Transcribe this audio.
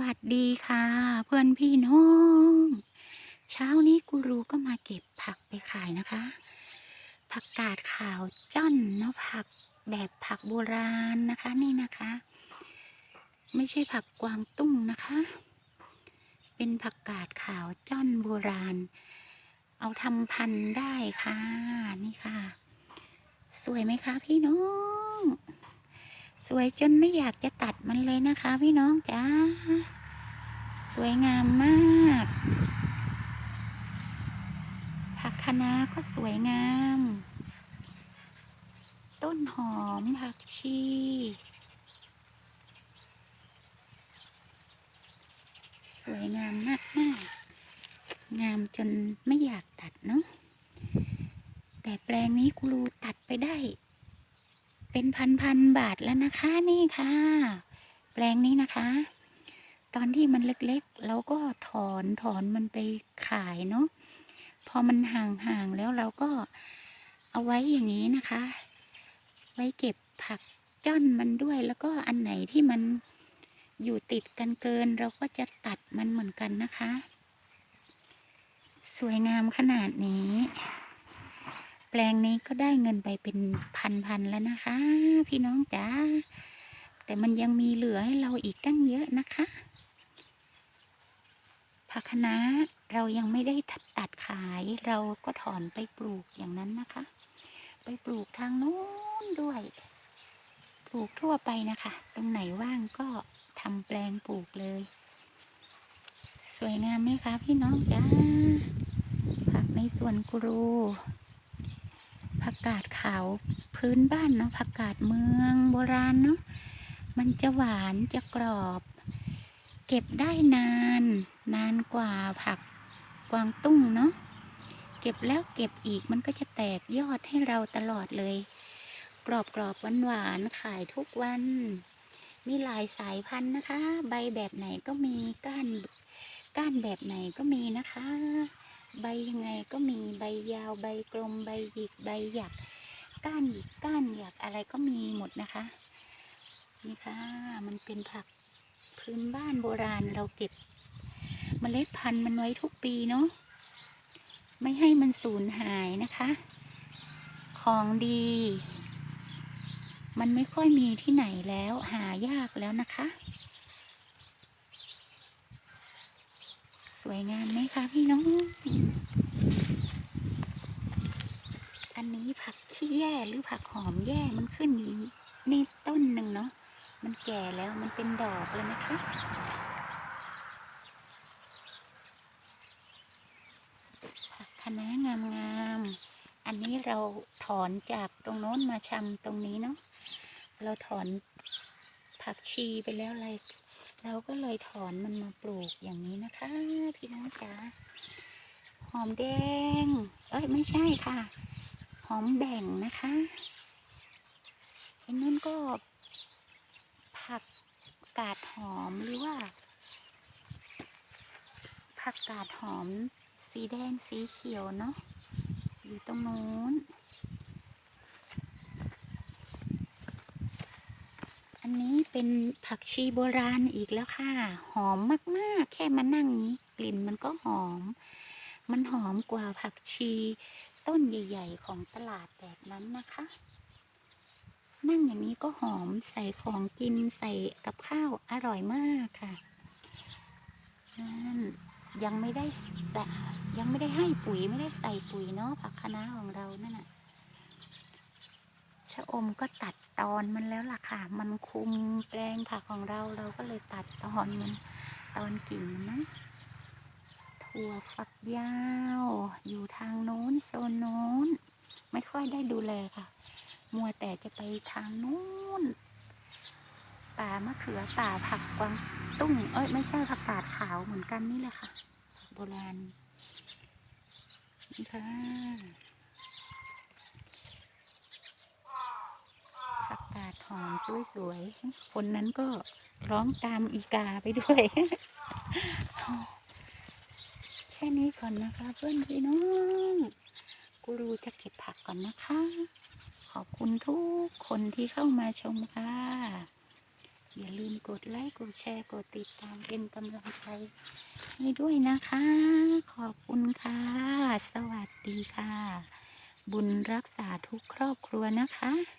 วัสดีค่ะ เพื่อนพี่น้อง เช้านี้กูรูก็มาเก็บผักไปขายนะคะ ผักกาดขาวจ้อนเนาะผักแบบผักโบราณนะคะนี่นะคะ ไม่ใช่ผักกวางตุ้งนะคะ เป็นผักกาดขาวจ้อนโบราณ เอาทำพันธุ์ได้ค่ะนี่ค่ะ สวยไหมคะพี่น้อง สวยจนไม่อยากจะตัดมันเลยนะคะ พี่น้องจ้า สวยงามมาก ผักคะน้าก็สวยงาม ต้นหอมผักชีสวยงามมากมากงามจนไม่อยากตัดเนาะแต่แปลงนี้กรูตัดไปได้ เป็นพันพันๆบาทแล้วนะคะนี่ค่ะ แปลงนี้นะคะ ตอนที่มันเล็กๆ เราก็ถอนถอนมันไปขายเนาะพอมันห่างๆแล้วเราก็เอาไว้อย่างนี้นะคะ ไว้เก็บผักจ้อนมันด้วยแล้วก็อันไหนที่มันอยู่ติดกันเกิน เราก็จะตัดมันเหมือนกันนะคะ สวยงามขนาดนี้ แปลงนี้ก็ได้เงินไปเป็นพันๆแล้วนะคะ พี่น้องจ๋าแต่มันยังมีเหลือให้เราอีกตั้งเยอะนะคะผักคะน้าเรายังไม่ได้ตัดขายเราก็ถอนไปปลูกอย่างนั้นนะคะ ไปปลูกทางนู้นด้วย ปลูกทั่วไปนะคะ ตรงไหนว่างก็ทำแปลงปลูกเลย สวยงามไหมคะพี่น้องจ้าผักในสวนกรู ผักกาดขาวพื้นบ้านเนาะผักกาดเมืองโบราณเนาะมันจะหวานจะกรอบ เก็บได้นาน นานกว่าผักกวางตุ้งเนาะเก็บแล้วเก็บอีกมันก็จะแตกยอดให้เราตลอดเลย กรอบกรอบหวานหวานขายทุกวัน มีหลายสายพันธุ์นะคะ ใบแบบไหนก็มีก้านก้านแบบไหนก็มีนะคะ ใบยังไงก็มีใบยาวใบกลมใบหยิกใบหยัก ก้านหยิกก้านหยักอะไรก็มีหมดนะคะ นี่ค่ะมันเป็นผักพื้นบ้านโบราณเราเก็บเมล็ดพันธุ์มันไว้ทุกปีเนาะไม่ให้มันสูญหายนะคะ ของดี มันไม่ค่อยมีที่ไหนแล้วหายากแล้วนะคะ วยงามไหมคะพี่น้อง อันนี้ผักขี้แย่หรือผักหอมแย่มันขึ้นอยู่นี่ต้นหนึ่งเนาะ มันแก่แล้วมันเป็นดอกเลยนะคะผักคะน้างามๆ อันนี้เราถอนจากตรงโน้นมาชำตรงนี้เนาะ เราถอนผักชีไปแล้วอะไร เราก็เลยถอนมันมาปลูกอย่างนี้นะคะ พี่น้องจ๋าหอมแดง เอ้ยไม่ใช่ค่ะ หอมแบ่งนะคะไอันนู้นก็ ผักกาดหอมหรือว่า ผักกาดหอมสีแดงสีเขียวเนาะอยู่ตรงนู้น อันนี้เป็นผักชีโบราณอีกแล้วค่ะ หอมมากๆ แค่มานั่งนี้ กลิ่นมันก็หอม มันหอมกว่าผักชีต้นใหญ่ ๆ ของตลาดแบบนั้นนะคะ นั่งอย่างนี้ก็หอมใส่ของกินใส่กับข้าวอร่อยมากค่ะนั่นยังไม่ได้ใส่ยังไม่ได้ให้ปุ๋ยไม่ได้ใส่ปุ๋ยเนาะผักคะน้าของเรานั่นน่ะชะอมก็ตัด ตอนมันแล้วล่ะค่ะ มันคุมแปลงผักของเราเราก็เลยตัดตอนมันตอนกิ่งมันนะ ถั่วฝักยาว อยู่ทางโน้นโซนโน้น ไม่ค่อยได้ดูแลค่ะ มัวแต่จะไปทางนู้นป่ามะเขือป่าผักกวางตุ้ง เอ้ยไม่ใช่ผักกาดขาวเหมือนกันนี่แหละค่ะ โบราณนี่ค่ะ ผักกาดหอมสวยๆ คนนั้นก็ร้องตามอีกาไปด้วย แค่นี้ก่อนนะคะเพื่อนพี่น้อง กูรูจะเก็บผักก่อนนะคะ ขอบคุณทุกคนที่เข้ามาชมค่ะ อย่าลืมกดไลค์ กดแชร์ กดติดตามเป็นกำลังใจให้ด้วยนะคะ ขอบคุณค่ะ สวัสดีค่ะบุญรักษาทุกครอบครัวนะคะ